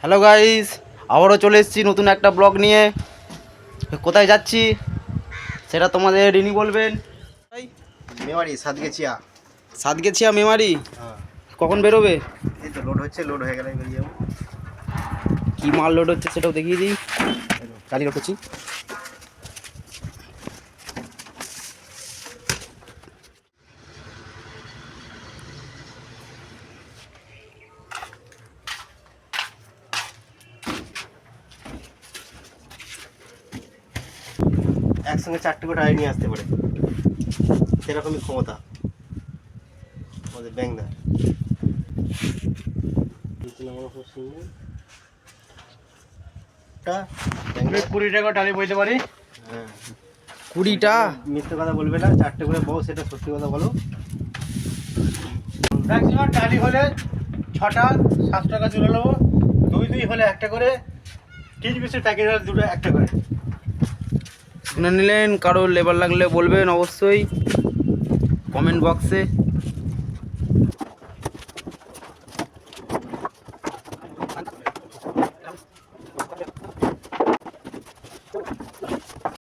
Hello guys আবারও চলে এসেছি নতুন একটা ব্লগ নিয়ে। কোথায় যাচ্ছি? সেটা তোমাদের রিনি বলবেন। মেমারি সাতগেছিয়া। সাতগেছিয়া মেমারি? হ্যাঁ। কখন বেরোবে? এই তো লোড হচ্ছে লোড হয়ে গেলে বেরিয়ে যাব। কি মাল লোড হচ্ছে সেটাও দেখিয়ে দিই। গাড়ি রেখেছি একসঙ্গে চারটে করে টায়ার নিয়ে আসতে পারে। সেরকমই ক্ষমতা। আমাদের ব্যাংদার কুড়ি টাকা টালি বইতে পারি? হ্যাঁ। কুড়িটা? মিথ্যে কথা বলবে না চারটে করে বউ সেটা সত্যি কথা বলো। ম্যাক্সিমাম টালি হলে ছটা সাত টাকা তুলে নেব। দুই দুই হলে একটা করে প্যাকেট হলে দুটো একটা করে। শুনে নিলেন কারও লেবার লাগলে বলবেন অবশ্যই কমেন্ট বক্সে।